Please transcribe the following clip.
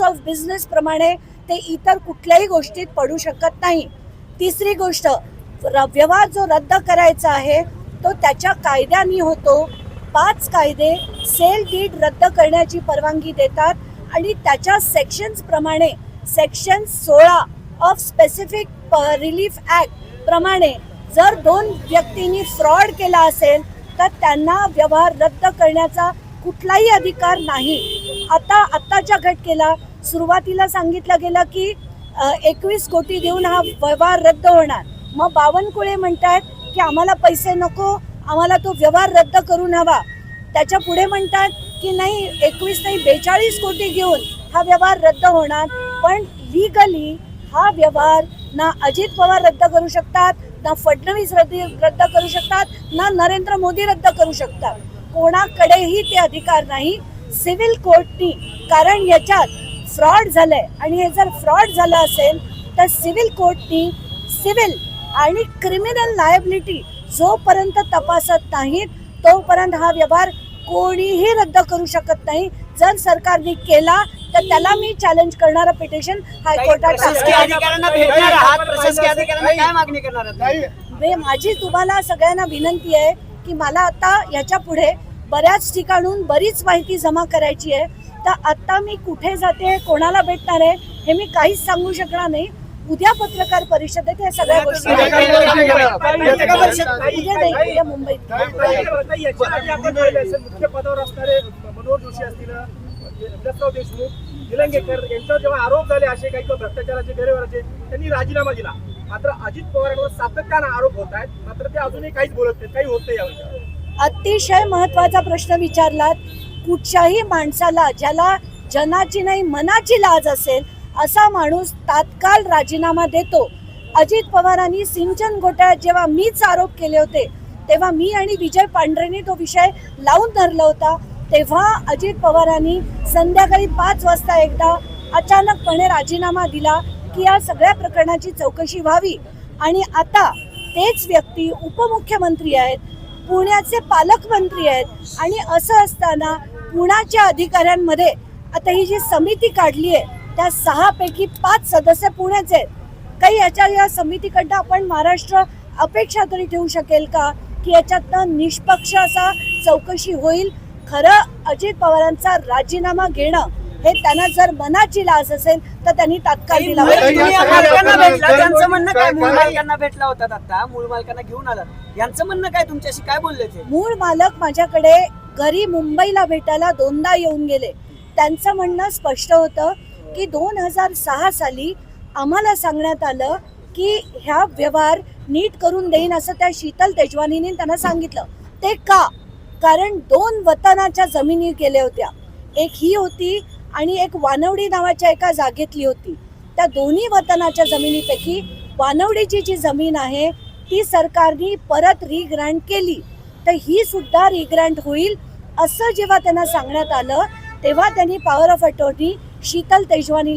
Of business प्रमाणे ते इतर कुठल्याही गोष्टीत पडू शकत नाही. तिसरी गोष्ट र- व्यवहार जो रद्द करायचा आहे तो त्याच्या कायद्यानी होतो. पाच कायदे सेल डीड रद्द करण्याची परवानगी देतात आणि त्याच्या सेक्शन्स प्रमाणे सेक्शन सोळा ऑफ स्पेसिफिक रिलीफ ऍक्ट प्रमाणे जर दोन व्यक्तींनी फ्रॉड केला असेल तर त्यांना व्यवहार रद्द करण्याचा कुठलाही अधिकार नाही. आता आत्ताच्या घटकेला सुरुवातीला सांगितलं गेलं की एकवीस कोटी देऊन हा व्यवहार रद्द होणार. मग बावनकुळे म्हणतात की आम्हाला पैसे नको आम्हाला तो व्यवहार रद्द करून हवा. त्याच्या पुढे म्हणतात की नाही एकवीस नाही बेचाळीस कोटी घेऊन हा व्यवहार रद्द होणार. पण लिगली हा व्यवहार ना अजित पवार रद्द करू शकतात ना फडणवीस रद्द रद्द करू शकतात ना नरेंद्र मोदी रद्द करू शकतात. कोणाकडेही ते अधिकार नाही. सिव्हिल कोर्टनी कारण याच्यात फ्रॉड झालंय. आणि हे जर फ्रॉड झालं असेल तर सिव्हिल कोर्टनी सिव्हिल आणि क्रिमिनल लायबिलिटी जोपर्यंत तपासत नाहीत तोपर्यंत हा व्यवहार कोणीही रद्द करू शकत नाही. जर सरकारने केला तर त्याला मी चॅलेंज करणारं पिटिशन हायकोर्टात माझी तुम्हाला सगळ्यांना विनंती आहे की मला आता याच्यापुढे बऱ्याच ठिकाणून बरीच माहिती जमा करायची आहे. तर आता मी कुठे जाते कोणाला भेटणार आहे हे मी काहीच सांगू शकणार नाही. उद्या पत्रकार परिषदेत या सगळ्या गोष्टी उद्या नाही उद्या मुंबईत. मुख्य पदावर असणारे मनोहर जोशी असतील विलासराव देशमुख निलंगेकर यांच्यावर जेव्हा आरोप झाले असे काही किंवा भ्रष्टाचाराचे गैरव्यवहाराचे त्यांनी राजीनामा दिला. मात्र अजित पवारांवर सातत्यानं आरोप होत आहेत. मात्र ते अजूनही काहीच बोलत नाहीत काही होत नाही यावर. अतिशय महत्त्वाचा प्रश्न विचारलात कुठच्याही माणसाला ज्याला जनाची नाही मनाची लाज असेल असा माणूस तात्काळ राजीनामा देतो. अजित पवारांनी सिंचन घोटाळ्यात जेव्हा मीच आरोप केले होते तेव्हा मी आणि विजय पांढरेने तो विषय लावून धरला होता. तेव्हा अजित पवारांनी संध्याकाळी पाच वाजता एकदा अचानकपणे राजीनामा दिला की या सगळ्या प्रकरणाची चौकशी व्हावी. आणि आता तेच व्यक्ती उपमुख्यमंत्री आहेत. पुण्याचे पालकमंत्री आहेत. आणि असं असताना पुण्याच्या अधिकाऱ्यांमध्ये आता ही जी समिती काढली आहे त्या सहापैकी पाच सदस्य पुण्याचे आहेत. काही याच्या या समितीकडनं आपण महाराष्ट्र अपेक्षा तरी ठेवू शकेल का? की याच्यातनं निष्पक्ष असा चौकशी होईल. खरं अजित पवारांचा राजीनामा घेणं हे त्यांना जर मनाची लाज असेल तर त्यांनी तात्काळ दिला त्यांचं म्हणणं काय? मूळ मालकांना भेटला होता आता? मूळ मालकांना घेऊन आलात यांचं म्हणणं काय? तुमच्याशी काय बोलले ते? मूळ मालक माझ्याकडे घरी मुंबईला भेटायला दोनदा येऊन गेले. त्यांचं म्हणणं स्पष्ट होतं की दोन हजार सहा साली आम्हाला सांगण्यात आलं की ह्या व्यवहार नीट करून देईन असं त्या शीतल तेजवानीने त्यांना सांगितलं. ते का? कारण दोन वतनाच्या जमिनी गेल्या होत्या. एक ही होती आणि एक वानवडी नावाच्या एका जागेतली होती. त्या दोन्ही वतनाच्या जमिनीपैकी वानवडीची जी जमीन आहे ती सरकारने परत रिग्रँट केली. तर ही सुद्धा रिग्रँट होईल असं जेव्हा त्यांना सांगण्यात आलं तेव्हा त्यांनी पॉवर ऑफ अटॉर्नी शीतल तेजवानीला